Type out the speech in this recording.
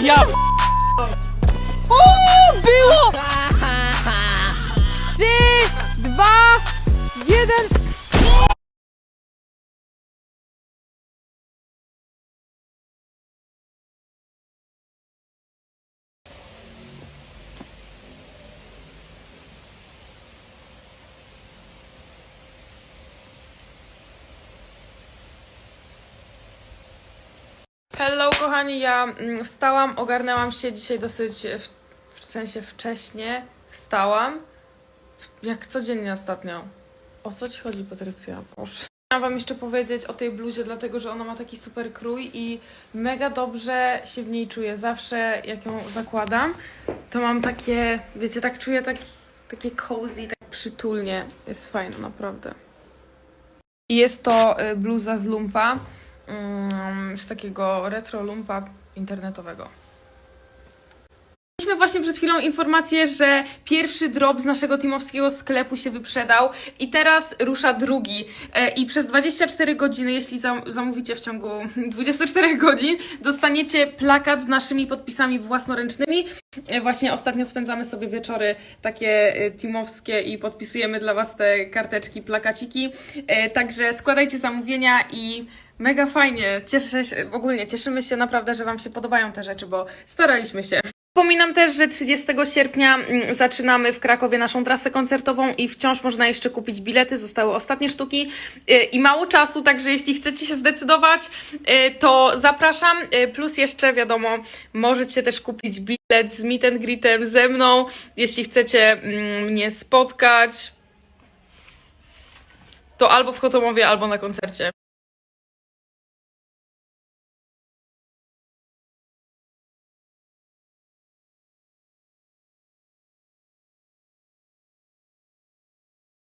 Ja O, było! Trzy, dwa, jeden. Hello kochani, ja mm, wstałam, ogarnęłam się dzisiaj dosyć, w, w sensie wcześnie wstałam, jak codziennie ostatnio. O co ci chodzi Patrycja? Boże. Chciałam wam jeszcze powiedzieć o tej bluzie, dlatego że ona ma taki super krój i mega dobrze się w niej czuję. Zawsze jak ją zakładam, to mam takie, wiecie, tak czuję tak, takie cozy, tak przytulnie. Jest fajna, naprawdę. I jest to y, bluza z lumpa, z takiego retro lumpa internetowego. Mieliśmy właśnie przed chwilą informację, że pierwszy drop z naszego teamowskiego sklepu się wyprzedał i teraz rusza drugi. E, I przez 24 godziny, jeśli zam- zamówicie w ciągu 24 godzin, dostaniecie plakat z naszymi podpisami własnoręcznymi. E, Właśnie ostatnio spędzamy sobie wieczory takie e, teamowskie i podpisujemy dla Was te karteczki, plakaciki. Także składajcie zamówienia i mega fajnie. Cieszę się, ogólnie cieszymy się naprawdę, że Wam się podobają te rzeczy, bo staraliśmy się. Wspominam też, że 30 sierpnia mm, zaczynamy w Krakowie naszą trasę koncertową i wciąż można jeszcze kupić bilety. Zostały ostatnie sztuki y, i mało czasu, także jeśli chcecie się zdecydować, y, to zapraszam. Y, Plus jeszcze wiadomo, możecie też kupić bilet z meet and greetem ze mną, jeśli chcecie mm, mnie spotkać. To albo w Chotomowie, albo na koncercie.